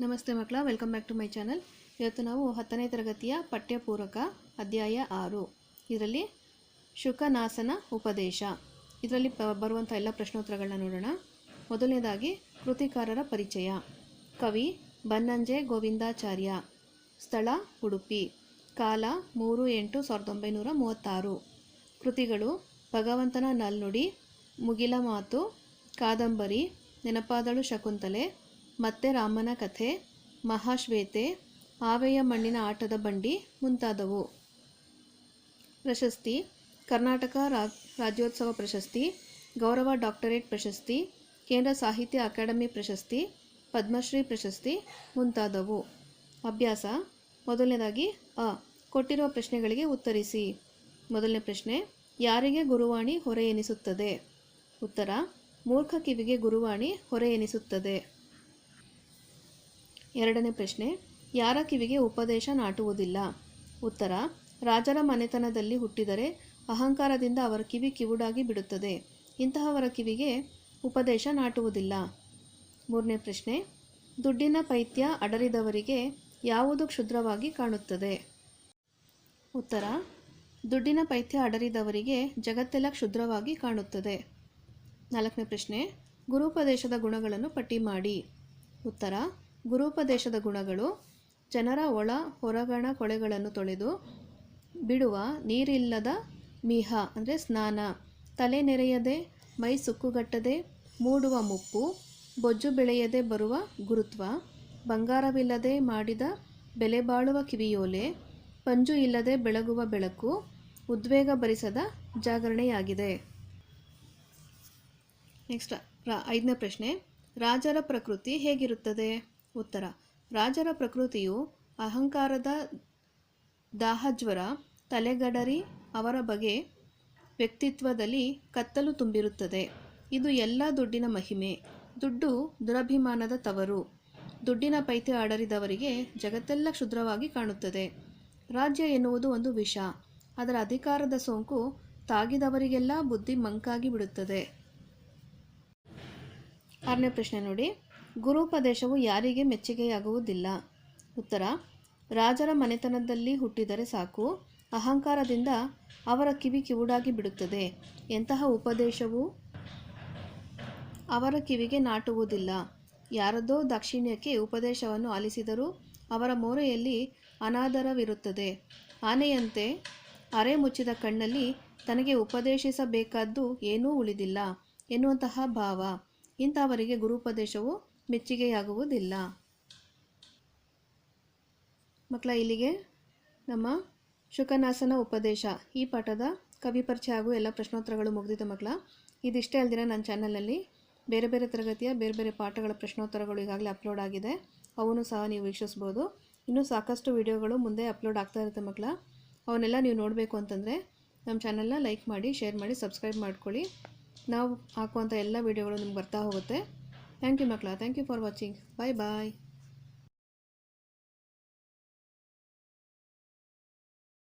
ನಮಸ್ತೆ ಮಕ್ಕಳ welcome back to my channel ಇವತ್ತು ನಾವು ಹತ್ತನೇ ತರಗತಿಯ ಪಠ್ಯಪೂರಕ ಅಧ್ಯಾಯ ಆರು. ಇದರಲ್ಲಿ ಶುಕನಾಸನ ಉಪದೇಶ. ಇದರಲ್ಲಿ ಬರುವಂಥ ಎಲ್ಲ ಪ್ರಶ್ನೋತ್ತರಗಳನ್ನ ನೋಡೋಣ. ಮೊದಲನೇದಾಗಿ, ಕೃತಿಕಾರರ ಪರಿಚಯ. ಕವಿ ಬನ್ನಂಜೆ ಗೋವಿಂದಾಚಾರ್ಯ. ಸ್ಥಳ, ಉಡುಪಿ. ಕಾಲ, ಮೂರು ಎಂಟು ಸಾವಿರದ ಒಂಬೈನೂರ ಮೂವತ್ತಾರು. ಕೃತಿಗಳು, ಭಗವಂತನ ನಲ್ನುಡಿ, ಮುಗಿಲ ಮಾತು, ಕಾದಂಬರಿ, ನೆನಪಾದಳು ಶಕುಂತಲೆ ಮತ್ತೆ ರಾಮನ ಕಥೆ, ಮಹಾಶ್ವೇತೆ, ಆವೆಯ ಮಣ್ಣಿನ ಆಟದ ಬಂಡಿ ಮುಂತಾದವು. ಪ್ರಶಸ್ತಿ, ಕರ್ನಾಟಕ ರಾಜ್ಯೋತ್ಸವ ಪ್ರಶಸ್ತಿ, ಗೌರವ ಡಾಕ್ಟರೇಟ್ ಪ್ರಶಸ್ತಿ, ಕೇಂದ್ರ ಸಾಹಿತ್ಯ ಅಕಾಡೆಮಿ ಪ್ರಶಸ್ತಿ, ಪದ್ಮಶ್ರೀ ಪ್ರಶಸ್ತಿ ಮುಂತಾದವು. ಅಭ್ಯಾಸ, ಮೊದಲನೇದಾಗಿ ಅ, ಕೊಟ್ಟಿರುವ ಪ್ರಶ್ನೆಗಳಿಗೆ ಉತ್ತರಿಸಿ. ಮೊದಲನೇ ಪ್ರಶ್ನೆ, ಯಾರಿಗೆ ಗುರುವಾಣಿ ಹೊರೆ ಎನಿಸುತ್ತದೆ? ಉತ್ತರ, ಮೂರ್ಖ ಕಿವಿಗೆ ಗುರುವಾಣಿ ಹೊರೆ ಎನಿಸುತ್ತದೆ. ಎರಡನೇ ಪ್ರಶ್ನೆ, ಯಾರ ಕಿವಿಗೆ ಉಪದೇಶ ನಾಟುವುದಿಲ್ಲ? ಉತ್ತರ, ರಾಜರ ಮನೆತನದಲ್ಲಿ ಹುಟ್ಟಿದರೆ ಅಹಂಕಾರದಿಂದ ಅವರ ಕಿವಿ ಕಿವುಡಾಗಿ ಬಿಡುತ್ತದೆ. ಇಂತಹವರ ಕಿವಿಗೆ ಉಪದೇಶ ನಾಟುವುದಿಲ್ಲ. ಮೂರನೇ ಪ್ರಶ್ನೆ, ದುಡ್ಡಿನ ಪೈತ್ಯ ಅಡರಿದವರಿಗೆ ಯಾವುದು ಕ್ಷುದ್ರವಾಗಿ ಕಾಣುತ್ತದೆ? ಉತ್ತರ, ದುಡ್ಡಿನ ಪೈತ್ಯ ಅಡರಿದವರಿಗೆ ಜಗತ್ತೆಲ್ಲ ಕ್ಷುದ್ರವಾಗಿ ಕಾಣುತ್ತದೆ. ನಾಲ್ಕನೇ ಪ್ರಶ್ನೆ, ಗುರುಪದೇಶದ ಗುಣಗಳನ್ನು ಪಟ್ಟಿ ಮಾಡಿ. ಉತ್ತರ ಗುರುಪದೇಶದ ಗುಣಗಳು ಜನರ ಒಳ ಹೊರಗಣ ಕೊಳೆಗಳನ್ನು ತೊಳೆದು ಬಿಡುವ ನೀರಿಲ್ಲದ ಮೀಹ, ಅಂದರೆ ಸ್ನಾನ. ತಲೆ ನೆರೆಯದೆ, ಮೈ ಸುಕ್ಕುಗಟ್ಟದೆ, ಮೂಡುವ ಮುಪ್ಪು, ಬೊಜ್ಜು ಬೆಳೆಯದೆ ಬರುವ ಗುರುತ್ವ, ಬಂಗಾರವಿಲ್ಲದೆ ಮಾಡಿದ ಬೆಲೆ ಬಾಳುವ ಕಿವಿಯೋಲೆ, ಪಂಜು ಇಲ್ಲದೆ ಬೆಳಗುವ ಬೆಳಕು, ಉದ್ವೇಗ ಭರಿಸದ ಜಾಗರಣೆಯಾಗಿದೆ. ನೆಕ್ಸ್ಟ್ ರಾ, ಐದನೇ ಪ್ರಶ್ನೆ. ರಾಜರ ಪ್ರಕೃತಿ ಹೇಗಿರುತ್ತದೆ? ಉತ್ತರ. ರಾಜರ ಪ್ರಕೃತಿಯು ಅಹಂಕಾರದ ದಾಹಜ್ವರ, ತಲೆಗಡರಿ ಅವರ ಬಗೆ ವ್ಯಕ್ತಿತ್ವದಲ್ಲಿ ಕತ್ತಲು ತುಂಬಿರುತ್ತದೆ. ಇದು ಎಲ್ಲ ದುಡ್ಡಿನ ಮಹಿಮೆ. ದುಡ್ಡು ದುರಭಿಮಾನದ ತವರು. ದುಡ್ಡಿನ ಪೈತೆ ಆಡರಿದವರಿಗೆ ಜಗತ್ತೆಲ್ಲ ಕ್ಷುದ್ರವಾಗಿ ಕಾಣುತ್ತದೆ. ರಾಜ್ಯ ಎನ್ನುವುದು ಒಂದು ವಿಷ. ಅದರ ಅಧಿಕಾರದ ಸೋಂಕು ತಾಗಿದವರಿಗೆಲ್ಲ ಬುದ್ಧಿ ಮಂಕಾಗಿ ಬಿಡುತ್ತದೆ. ಆರನೇ ಪ್ರಶ್ನೆ ನೋಡಿ. ಗುರುಪದೇಶವು ಯಾರಿಗೆ ಮೆಚ್ಚುಗೆಯಾಗುವುದಿಲ್ಲ. ಉತ್ತರ, ರಾಜರ ಮನೆತನದಲ್ಲಿ ಹುಟ್ಟಿದರೆ ಸಾಕು. ಅಹಂಕಾರದಿಂದ ಅವರ ಕಿವಿ ಕಿವುಡಾಗಿ ಬಿಡುತ್ತದೆ. ಎಂತಹ ಉಪದೇಶವು ಅವರ ಕಿವಿಗೆ ನಾಟುವುದಿಲ್ಲ. ಯಾರದೋ ದಾಕ್ಷಿಣ್ಯಕ್ಕೆ ಉಪದೇಶವನ್ನು ಆಲಿಸಿದರೂ ಅವರ ಮೋರೆಯಲ್ಲಿ ಅನಾದರವಿರುತ್ತದೆ. ಆನೆಯಂತೆ ಅರೆ ಮುಚ್ಚಿದ ಕಣ್ಣಲ್ಲಿ ತನಗೆ ಉಪದೇಶಿಸಬೇಕಾದ್ದು ಏನೂ ಉಳಿದಿಲ್ಲ ಎನ್ನುವಂತಹ ಭಾವ. ಇಂಥವರಿಗೆ ಗುರುಪದೇಶವು ಮೆಚ್ಚುಗೆಯಾಗುವುದಿಲ್ಲ. ಮಕ್ಕಳ ಇಲ್ಲಿಗೆ ನಮ್ಮ ಶುಕನಾಸನ ಉಪದೇಶ. ಈ ಪಾಠದ ಕವಿ ಪರಿಚಯ ಹಾಗೂ ಎಲ್ಲ ಪ್ರಶ್ನೋತ್ತರಗಳು ಮುಗಿದಿದೆ ಮಕ್ಕಳ. ಇದಿಷ್ಟೇ ಅಲ್ದಿರ ನನ್ನ ಚಾನಲಲ್ಲಿ ಬೇರೆ ಬೇರೆ ತರಗತಿಯ ಬೇರೆ ಬೇರೆ ಪಾಠಗಳ ಪ್ರಶ್ನೋತ್ತರಗಳು ಈಗಾಗಲೇ ಅಪ್ಲೋಡ್ ಆಗಿದೆ. ಅವನ್ನು ಸಹ ನೀವು ವೀಕ್ಷಿಸ್ಬೋದು. ಇನ್ನೂ ಸಾಕಷ್ಟು ವಿಡಿಯೋಗಳು ಮುಂದೆ ಅಪ್ಲೋಡ್ ಆಗ್ತಾ ಇರುತ್ತೆ ಮಕ್ಕಳ. ಅವನ್ನೆಲ್ಲ ನೀವು ನೋಡಬೇಕು ಅಂತಂದರೆ ನಮ್ಮ ಚಾನಲ್ನ ಲೈಕ್ ಮಾಡಿ, ಶೇರ್ ಮಾಡಿ, ಸಬ್ಸ್ಕ್ರೈಬ್ ಮಾಡ್ಕೊಳ್ಳಿ. ನಾವು ಹಾಕುವಂಥ ಎಲ್ಲ ವೀಡಿಯೋಗಳು ನಿಮ್ಗೆ ಬರ್ತಾ ಹೋಗುತ್ತೆ. thank you makla thank you for watching. Bye bye